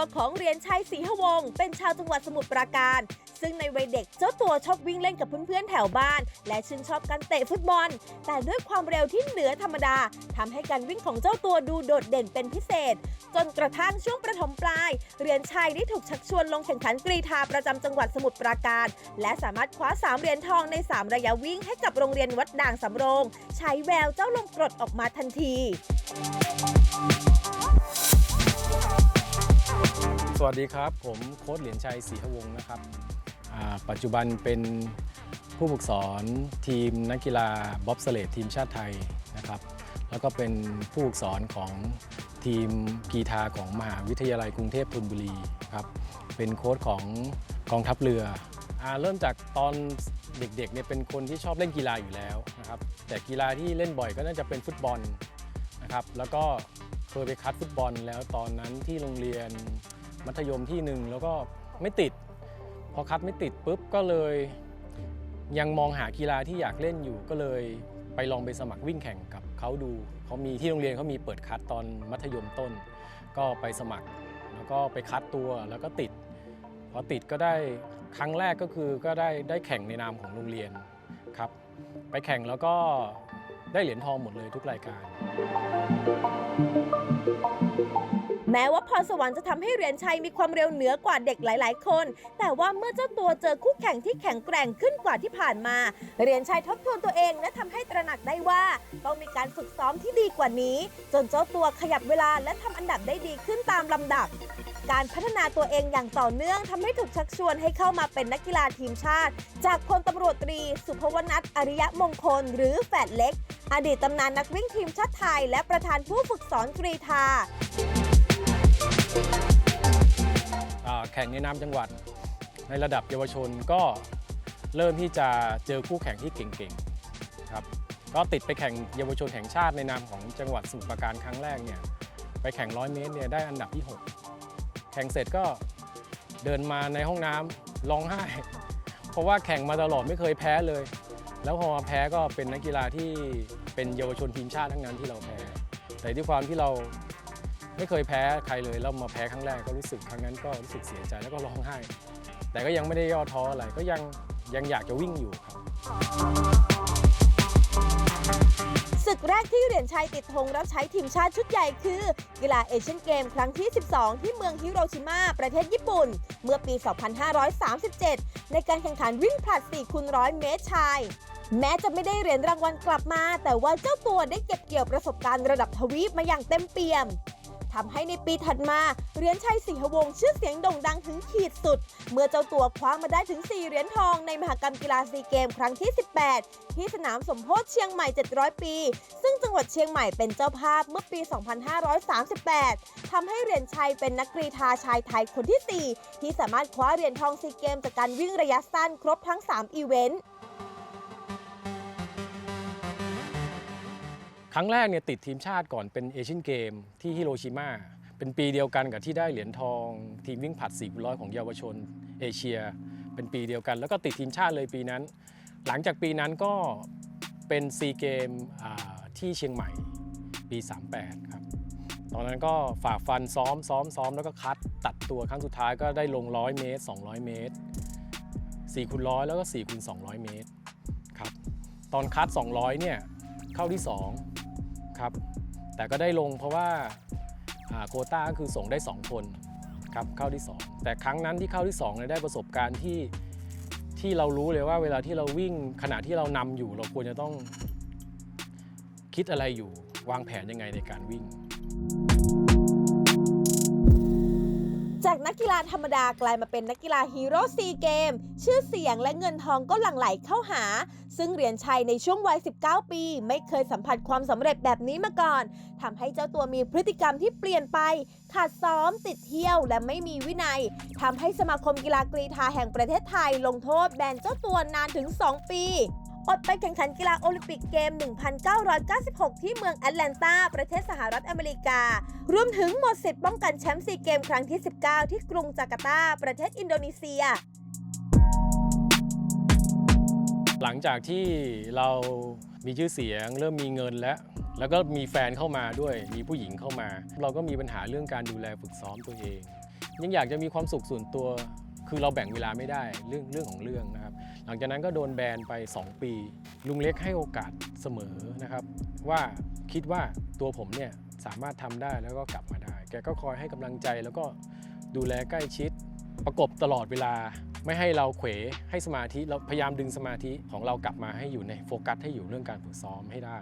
วของเรียนชัยศรีหวง เป็นชาวจังหวัดสมุทรปราการ ซึ่งในวัยเด็กเจ้าตัวชอบวิ่งเล่นกับเพื่อนๆแถวบ้าน และชื่นชอบการเตะฟุตบอล แต่ด้วยความเร็วที่เหนือธรรมดาทำให้การวิ่งของเจ้าตัวดูโดดเด่นเป็นพิเศษ จนกระทั่งช่วงประถมปลาย เรียนชัยได้ถูกชักชวนลงแข่งขันกรีฑาประจำจังหวัดสมุทรปราการ และสามารถคว้า3เหรียญทองใน 3 ระยะวิ่งให้กับโรงเรียนวัดด่างสำโรง ใช้แววเจ้าลมกรดออกมาทันที สวัสดีครับ ผมโค้ชเหรียญชัยศรีหวงศ์นะครับปัจจุบันเป็นผู้ฝึกสอนทีมนักกีฬาบ๊อบสเลดทีมชาติไทยนะครับแล้วก็เป็นผู้ฝึกสอนของทีมกีฬาของมหาวิทยาลัยกรุงเทพธนบุรีครับเป็นโค้ชของกองทัพเรืออเริ่มจากตอนเด็กๆเนี่ยเป็นคนที่ชอบเล่นกีฬาอยู่แล้วนะครับแต่กีฬาที่เล่นบ่อยก็น่าจะเป็นฟุตบอลนะครับแล้วก็เคยไปคัดฟุตบอลแล้วตอนนั้นที่โรงเรียน มัธยมที่หนึ่งแล้วก็ไม่ติด พอคัดไม่ติดปุ๊บก็เลย ยังมองหากีฬาที่อยากเล่นอยู่ก็เลยไปลองไปสมัครวิ่งแข่งกับเขาดู เขามีที่โรงเรียนเขามีเปิดคัดตอนมัธยมต้น ก็ไปสมัคร แล้วก็ไปคัดตัวแล้วก็ติด พอติดก็ได้ครั้งแรกก็คือก็ได้ได้แข่งในนามของโรงเรียนครับ ไปแข่งแล้วก็ได้เหรียญทองหมดเลยทุกรายการ แม้ว่าพรสวรรค์จะทำให้เหรียญชัยมีความเร็วเหนือกว่าเด็กหลาย ๆ คน แต่ว่าเมื่อเจ้าตัวเจอคู่แข่งที่แข็งแกร่งขึ้นกว่าที่ผ่านมา เหรียญชัยทบทวนตัวเองและทำให้ตระหนักได้ว่า ต้องมีการฝึกซ้อมที่ดีกว่านี้ จนเจ้าตัวขยับเวลาและทำอันดับได้ดีขึ้นตามลำดับการพัฒนาตัวเองอย่างต่อเนื่องทำให้ถูกชักชวนให้เข้ามาเป็นนักกีฬาทีมชาติ จากพลตำรวจตรี สุภวนัทอริยมงคล หรือแฝดเล็ก อดีตตำนานนักวิ่งทีมชาติไทย และประธานผู้ฝึกสอนกรีฑาอ่า แข่งในนามจังหวัดในระดับเยาวชนก็เริ่มที่จะเจอคู่แข่งที่เก่งๆครับก็ติดไปแข่งเยาวชนแห่งชาติในนามของจังหวัดสมุทรปราการครั้งแรกเนี่ยไปแข่งร้อยเมตรเนี่ยได้อันดับที่ 6 แข่งเสร็จก็เดินมาในห้องน้ำร้องไห้ เพราะว่าแข่งมาตลอดไม่เคยแพ้เลย แล้วพอมาแพ้ก็เป็นนักกีฬาที่เป็นเยาวชนทีมชาติทั้งนั้นที่เราแพ้ แต่ด้วยความที่เรา ไม่เคยแพ้ใครเลยแล้วมาแพ้ครั้งแรกก็รู้สึกครั้งนั้นก็รู้สึกเสียใจแล้วก็ร้องไห้ แต่ก็ยังไม่ได้ย่อท้ออะไรก็ยังยังอยากจะวิ่งอยู่ครับศึกแรกที่เหรียญชัยติดธงรับใช้ทีมชาติชุดใหญ่คือ กีฬาเอเชียนเกมครั้งที่ 12 ที่เมืองฮิโรชิมาประเทศญี่ปุ่น เมื่อปี 2537 ในการแข่งขันวิ่งผลัด 4 คูณร้อยเมตรชาย แม้จะไม่ได้เหรียญรางวัลกลับมา แต่ว่าเจ้าตัวได้เก็บเกี่ยวประสบการณ์ระดับทวีปมาอย่างเต็มเปี่ยม ทำให้ในปีถัดมาเหรียญชัยสิงหวงชื่อเสียงโด่งดังถึงขีดสุด เมื่อเจ้าตัวคว้ามาได้ถึง 4 เหรียญทองในมหกรรมกีฬาซีเกมครั้งที่ 18 ที่สนามสมโพธิเชียงใหม่ 700 ปี ซึ่งจังหวัดเชียงใหม่เป็นเจ้าภาพเมื่อปี 2538ทำให้เหรียญชัยเป็นนักกรีฑาชายไทยคนที่ 4 ที่สามารถคว้าเหรียญทองซีเกมจากการวิ่งระยะสั้นครบทั้ง 3 อีเวนต์ ครั้งแรกเนี่ยติดทีมชาติก่อนเป็นเอเชียนเกมที่ฮิโรชิมาเป็นปีเดียวกันกับที่ได้เหรียญทอง ทีมวิ่งผลัด4คูณร้อยของเยาวชนเอเชีย เป็นปีเดียวกัน แล้วก็ติดทีมชาติเลยปีนั้น หลังจากปีนั้นก็เป็นซีเกมที่เชียงใหม่ปี 38 ครับ ตอนนั้นก็ฝ่าฟันซ้อมซ้อมซ้อมแล้วก็คัดตัดตัวครั้งสุดท้ายก็ได้ลง 100 เมตร 200 เมตร4คูณร้อยแล้วก็4คูณ200 เมตรครับตอนคัด 200 เนี่ยเข้าที่ 2 ครับ แต่ก็ได้ลงเพราะว่าโคต้าก็คือส่งได้ 2 คนครับเข้าที่ 2 แต่ครั้งนั้นที่เข้าที่2เนี่ยได้ประสบการณ์ที่ที่เรารู้เลยว่าเวลาที่เราวิ่งขณะที่เรานำอยู่ เราควรจะต้องคิดอะไรอยู่วางแผนยังไงในการวิ่ง จากนักกีฬาธรรมดากลายมาเป็นนักกีฬาฮีโร่ซีเกม ชื่อเสียงและเงินทองก็หลั่งไหลเข้าหา ซึ่งเหรียญชัยในช่วงวัย 19 ปี ไม่เคยสัมผัสความสำเร็จแบบนี้มาก่อนทำให้เจ้าตัวมีพฤติกรรมที่เปลี่ยนไป ขาดซ้อมติดเที่ยวและไม่มีวินัยทำให้สมาคมกีฬากรีฑาแห่งประเทศไทย ลงโทษแบนเจ้าตัวนานถึง 2 ปี อดไปแข่งขันกีฬาโอลิมปิกเกม 1996 ที่เมืองแอตแลนตา ประเทศสหรัฐอเมริการวมถึงหมดสิทธิ์ป้องกันแชมป์ซีเกมครั้งที่ 19 ที่กรุงจาการ์ตา ประเทศอินโดนีเซีย หลังจากที่เรามีชื่อเสียง เริ่มมีเงินแล้ว แล้วก็มีแฟนเข้ามาด้วย มีผู้หญิงเข้ามา เราก็มีปัญหาเรื่องการดูแลฝึกซ้อมตัวเอง ยังอยากจะมีความสุขส่วนตัว คือเราแบ่งเวลาไม่ได้เรื่องเรื่องของเรื่องนะครับ หลังจากนั้นก็โดนแบนไป 2 ปี ลุงเล็กให้โอกาสเสมอนะครับ ว่าคิดว่าตัวผมเนี่ยสามารถทำได้แล้วก็กลับมาได้ แกก็คอยให้กำลังใจแล้วก็ดูแลใกล้ชิด ประกบตลอดเวลาไม่ให้เราเขวให้สมาธิเราพยายามดึงสมาธิของเรากลับมาให้อยู่ในโฟกัสให้อยู่เรื่องการฝึกซ้อมให้ได้